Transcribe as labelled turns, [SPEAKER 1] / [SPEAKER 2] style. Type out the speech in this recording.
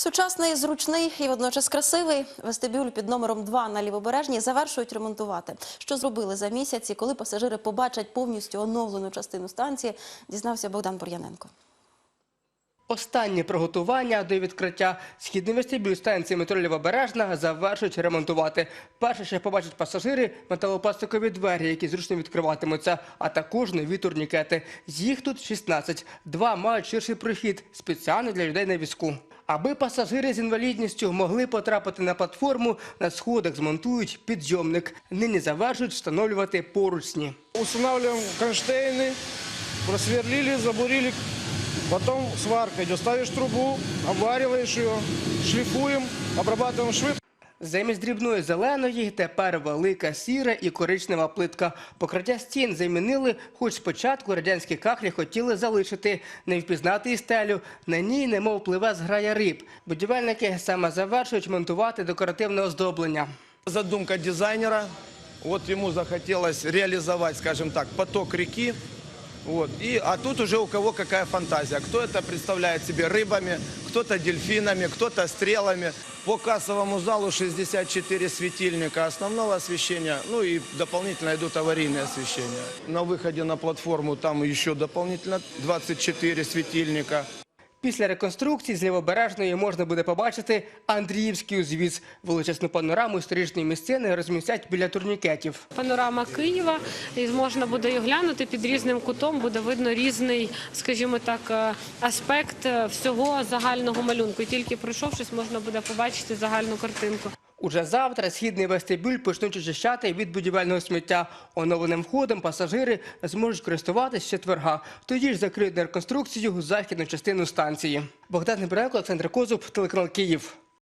[SPEAKER 1] Сучасний, зручний і водночас красивий вестибюль під номером 2 на Лівобережній завершують ремонтувати. Що зробили за місяць і коли пасажири побачать повністю оновлену частину станції, дізнався Богдан Бур'яненко.
[SPEAKER 2] Останні приготування до відкриття східний вестибюль станції метро Лівобережна завершують ремонтувати. Перше, що побачать пасажири – металопластикові двері, які зручно відкриватимуться, а також нові турнікети. Їх тут 16. Два мають ширший прохід, спеціально для людей на візку. Аби пасажири з інвалідністю могли потрапити на платформу, на сходах змонтують підйомник. Нині завершують встановлювати поручні.
[SPEAKER 3] Устанавливаем кронштейны, просверлили, забурили. Потом сварка идет. Ставишь трубу, обвариваешь ее, шлифуем, обрабатываем швы.
[SPEAKER 2] Замість дрібної зеленої тепер велика сіра і коричнева плитка. Покриття стін замінили, хоч спочатку радянські кахлі хотіли залишити, не впізнати і стелю. На ній немов пливе зграя риб. Будівельники саме завершують монтувати декоративне оздоблення.
[SPEAKER 4] Задумка дизайнера. Вот ему захотелось реализовать, скажем так, поток реки. Вот. И, а тут уже у кого какая фантазия. Кто это представляет себе рыбами, кто-то дельфинами, кто-то стрелами. По кассовому залу 64 светильника основного освещения, ну и дополнительно идут аварийные освещения. На выходе на платформу там еще дополнительно 24 светильника.
[SPEAKER 2] Після реконструкції з лівобережної можна буде побачити Андріївський узвіз. Величезну панораму історичної місцини розмістять біля турнікетів.
[SPEAKER 5] панорама Києва, і можна буде її глянути під різним кутом. Буде видно різний, скажімо так, е, аспект е, всього загального малюнку. І тільки пройшовшись, можна буде побачити загальну картинку.
[SPEAKER 2] Уже завтра східний вестибюль почнуть очищати від будівельного сміття. Оновленим входом пасажири зможуть користуватись з четверга. Тоді ж закриють на реконструкцію західну частину станції. Богдан Небренко, Олександр Козуб, телеканал Київ.